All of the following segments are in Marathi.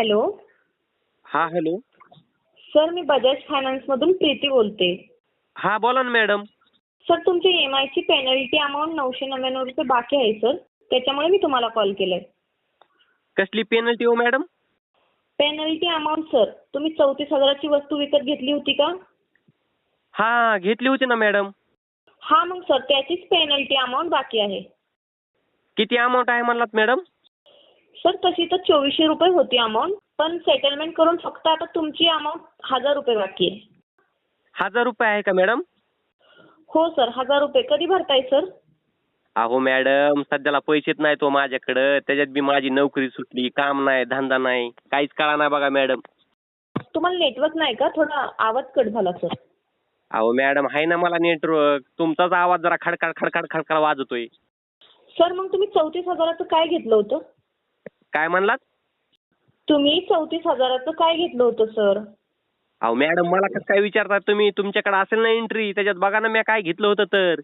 हॅलो. हा हॅलो. सर मी बजाज फायनान्समधून प्रीती बोलते. हा बोला ना मॅडम. सर तुमची एम आयची पेनल्टी अमाऊंट नऊशे नव्याण्णव रुपये बाकी आहे सर. त्याच्यामुळे मी तुम्हाला कॉल केलाय. कसली पेनल्टी हो मॅडम? Penalty amount sir. तुम्ही चौतीस हजाराची वस्तू विकत घेतली होती का? हा घेतली होती ना मॅडम. हा मग सर त्याचीच पेनल्टी अमाऊंट बाकी आहे. किती अमाऊंट आहे म्हणलात मॅडम? सर तशी तर चोवीसशे रुपये होती अमाऊंट पण सेटलमेंट करून फक्त आता तुमची अमाऊंट हजार रुपये बाकी आहे. हजार रुपये आहे का मॅडम हो सर हजार रुपये. कधी भरताय सर? अहो मॅडम सध्याला पैसेच नाहीत तो माझ्याकडं. त्याच्यात बी माझी नोकरी सुटली काम नाही धंदा नाही. काहीच कळा नाही बघा मॅडम तुम्हाला नेटवर्क नाही का? थोडा आवाज कट झाला सर. अहो मॅडम आहे ना मला नेटवर्क तुमचाच आवाज जरा खडखड खडखड खडखड वाजतोय. सर मग तुम्ही चौतीस हजाराचं काय घेतलं होतं? काय म्हणलात? तुम्ही चौतीस हजाराचं काय घेतलं होतं सर? अहो मॅडम मला कसं काय विचारता तुम्ही? तुमच्याकडे असेल ना एंट्री त्याच्यात बघा ना मी काय घेतलं होतं तर.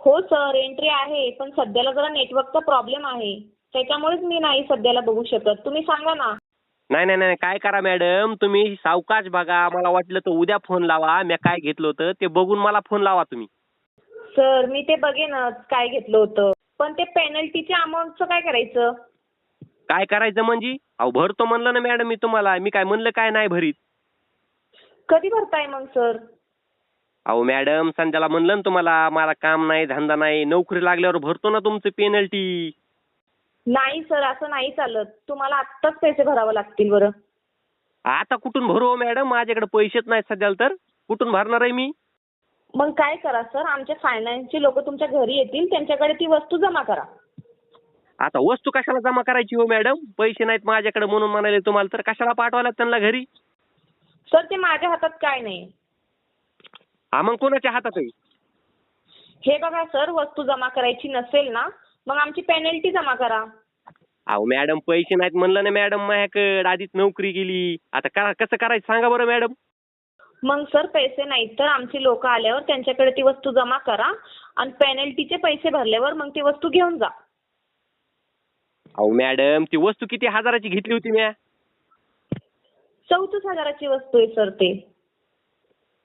हो सर एंट्री आहे पण सध्याला जरा नेटवर्कचा प्रॉब्लेम आहे. त्याच्यामुळेच मी नाही सध्याला बघू शकत. तुम्ही सांगा ना. नाही नाही नाही काय करा मॅडम? तुम्ही सावकाश बघा. मला वाटलं तर उद्या फोन लावा. मी काय घेतलं होतं ते बघून मला फोन लावा तुम्ही. सर मी ते बघेनच काय घेतलं होतं. पण ते पेनल्टीच्या अमाऊंटचं काय करायचं? काय करायचं म्हणजे? अहो भरतो म्हणलं ना मॅडम मी तुम्हाला. मी काय म्हणलं काय नाही भरीत. कधी भरताय मग सर? अहो मॅडम संध्याला म्हणलं ना तुम्हाला मला काम नाही धंदा नाही नोकरी लागल्यावर भरतो ना तुमचं पेनल्टी नाही सर असं नाही चालत. तुम्हाला आत्ताच पैसे भरावे लागतील बरं. आता कुठून भरू हो मॅडम? माझ्याकडे पैसेच नाही सध्याला तर. कुठून भरणार आहे मी? मग काय करा सर? आमचे फायनान्सचे लोक तुमच्या घरी येतील त्यांच्याकडे ती वस्तू जमा करा. आता वस्तू कशाला जमा करायची हो मॅडम पैसे नाहीत माझ्याकडे म्हणून म्हणाले तुम्हाला तर कशाला पाठवायला त्यांना घरी? सर ते माझ्या हातात काय नाही. हा मग कोणाच्या हातात आहे हे बघा सर वस्तू जमा करायची नसेल ना मग आमची पेनल्टी जमा करा. अहो मॅडम पैसे नाहीत म्हणलं ना मॅडम माझ्याकडे आधीच नोकरी गेली. आता का कसं करायचं सांगा बरं मॅडम मग सर पैसे नाहीत तर आमची लोक आल्यावर त्यांच्याकडे ती वस्तू जमा करा. आणि पेनल्टीचे पैसे भरल्यावर मग ती वस्तू घेऊन जा. अहो मॅडम ती वस्तू किती हजाराची घेतली होती म्या? चौतीस हजाराची वस्तू आहे सर ते.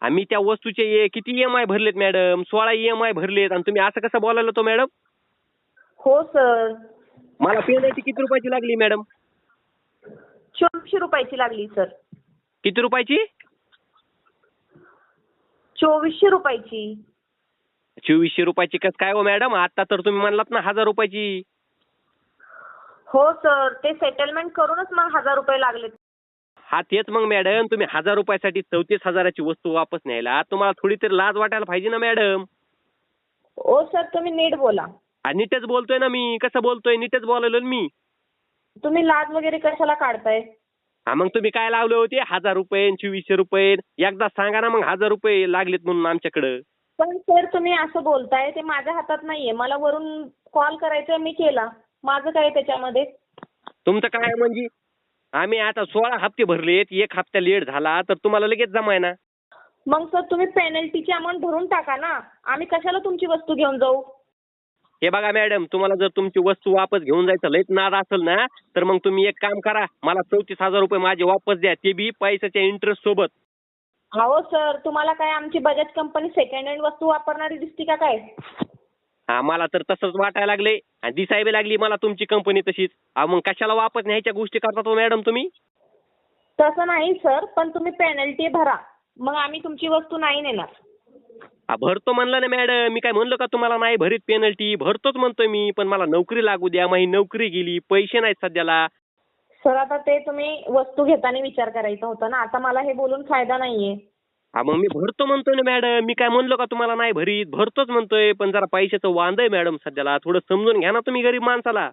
आम्ही त्या वस्तूचे ए- किती ई एम आय भरलेत मॅडम? सोळा ई एम आय भरलेत. आणि तुम्ही असं कसं बोलायला तो मॅडम? हो सर. मला पेनल्टी किती रुपयाची लागली मॅडम? चोवीसशे रुपयाची लागली सर. किती रुपयाची? चोवीसशे रुपयाची. चोवीसशे रुपयाची कस काय हो मॅडम? आता तर तुम्ही म्हणलात ना हजार रुपयाची. हो सर ते सेटलमेंट करूनच मग हजार रुपये लागले. हा तेच मग मॅडम तुम्ही हजार रुपयासाठी चौतीस हजाराची वस्तू वापस न्यायला. तुम्हाला थोडी तरी लाज वाटायला पाहिजे ना मॅडम ओ सर तुम्ही नीट बोला. आ, नीटच बोलतोय ना मी. कसं बोलतोय? नीटच बोलायलो ना मी. तुम्ही लाज वगैरे कशाला काढताय? हा मग तुम्ही काय लावले होते? हजार रुपये चोवीसशे रुपये. एकदा सांगा ना मग हजार रुपये लागलेत म्हणून आमच्याकडं. पण सर तुम्ही असं बोलताय ते माझ्या हातात नाहीये. मला वरून कॉल करायचा मी केला. माझं काय त्याच्यामध्ये? तुमचं काय आहे म्हणजे? आम्ही आता सोळा हप्ते भरलेत एक हप्ता लेट झाला तर तुम्हाला लगेच जमाय ना. मग सर तुम्ही पेनल्टीची अमाऊंट भरून टाका ना. आम्ही कशाला तुमची वस्तू घेऊन जाऊ? हे बघा मॅडम तुम्हाला जर तुमची वस्तू वापस घेऊन जायचं लयच नाद असेल ना तर मग तुम्ही एक काम करा. मला चौतीस हजार रुपये माझे वापस द्या ते बी पैशाच्या इंटरेस्ट सोबत. हो सर तुम्हाला काय आमची बजाज कंपनी सेकंड हँड वस्तू वापरणारी दिसती का काय? हा मला तर तसंच वाटायला लागले आणि दिसाय बी लागली मला तुमची कंपनी तशीच. अहो मग कशाला वापस न्यायच्या गोष्टी करता हो मॅडम तुम्ही? तसं नाही सर पण तुम्ही पेनल्टी भरा. मग आम्ही तुमची वस्तू नाही नेणार. भरतो म्हणलं ना मॅडम मी काय म्हणलं का तुम्हाला नाही भरीत पेनल्टी भरतोच म्हणतोय मी पण मला नोकरी लागू द्या. माझी नोकरी गेली पैसे नाहीत सध्याला. सर आता ते तुम्ही वस्तू घेताना विचार करायचा होता ना. आता मला हे बोलून फायदा नाहीये. मग मी भरतो म्हणतोय ना मॅडम मी काय म्हणलो का तुम्हाला नाही भरीत? भरतोच म्हणतोय पण जरा पैशाचं वांद आहे मॅडम सध्याला. थोडं समजून घ्या ना तुम्ही गरीब माणसाला.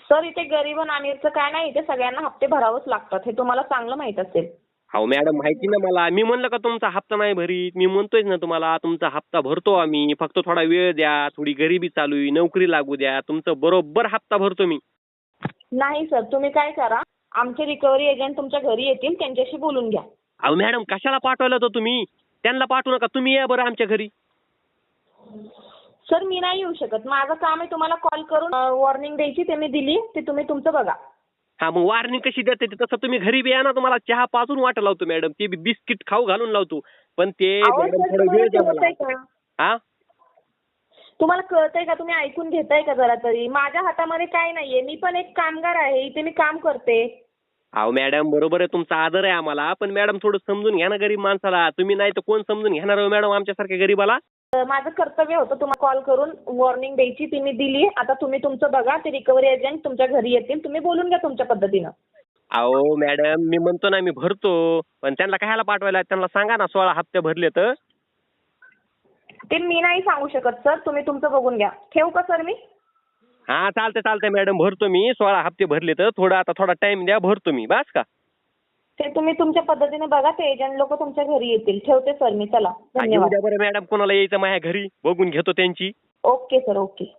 सर इथे गरीब आणि अमीरचं काय नाही इथे सगळ्यांना हप्ते भरावंच लागतात. हे तुम्हाला चांगलं माहीत असेल. हो मॅडम माहिती ना मला. मी म्हणलं का तुमचा हप्ता नाही भरीत? मी म्हणतोय ना तुम्हाला तुमचा हप्ता भरतो आम्ही. फक्त थोडा वेळ द्या थोडी गरिबी चालू आहे नोकरी लागू द्या. तुमचं बरोबर हप्ता भरतो मी. नाही सर तुम्ही काय करा आमचे रिकव्हरी एजंट तुमच्या घरी येतील त्यांच्याशी बोलून घ्या. अहो मॅडम कशाला पाठवलं तर तुम्ही? त्यांना पाठवू नका. तुम्ही या बरं आमच्या घरी. सर मी नाही येऊ शकत. माझं काम आहे तुम्हाला कॉल करून वॉर्निंग द्यायची ते मी दिली ते तुम्ही तुमचं बघा. हा मग वॉर्निंग कशी देते ते? तसं तुम्ही घरी बी या ना तुम्हाला चहा पाजून वाट लावतो मॅडम. ते बिस्किट खाऊ घालून लावतो. पण ते अहो मॅडम सर थोडा वेळ द्या तुम्हाला का? हा? तुम्हाला कळतंय का? तुम्ही ऐकून घेताय का जरा तरी? माझ्या हातामध्ये काय नाहीये. मी पण एक कामगार आहे. इथे मी काम करते. अहो मॅडम बरोबर आहे तुमचा आदर आहे आम्हाला पण मॅडम थोडं समजून घ्या ना गरीब माणसाला. तुम्ही नाही तर कोण समजून घेणार हो मॅडम आमच्यासारख्या गरीबाला? माझं कर्तव्य होतं तुम्हाला कॉल करून वॉर्निंग द्यायची ती मी दिली. आता तुम्ही तुमचं बघा ते रिकव्हरी एजंट तुमच्या घरी येतील. तुम्ही बोलून घ्या तुमच्या पद्धतीनं. अहो मॅडम मी म्हणतो ना मी भरतो पण त्यांना कशाला पाठवायला? त्यांना सांगा ना सोळा हप्ते भरले तर. ते मी नाही सांगू शकत सर. तुम्ही तुमचं बघून घ्या. ठेवू का सर मी? हा चालतंय चालतंय मॅडम. भरतो मी. सोळा हप्ते भरले तर थोडा आता थोडा टाइम द्या. भरतो मी. बस का? ते तुम्ही तुमच्या पद्धतीने बघा. ते एजंट लोक तुमच्या घरी येतील. ठेवते सर मी. चला. आणि धन्यवाद. उद्या बरं मॅडम कोणाला यायचं माझ्या घरी? बघून घेतो त्यांची. Okay sir okay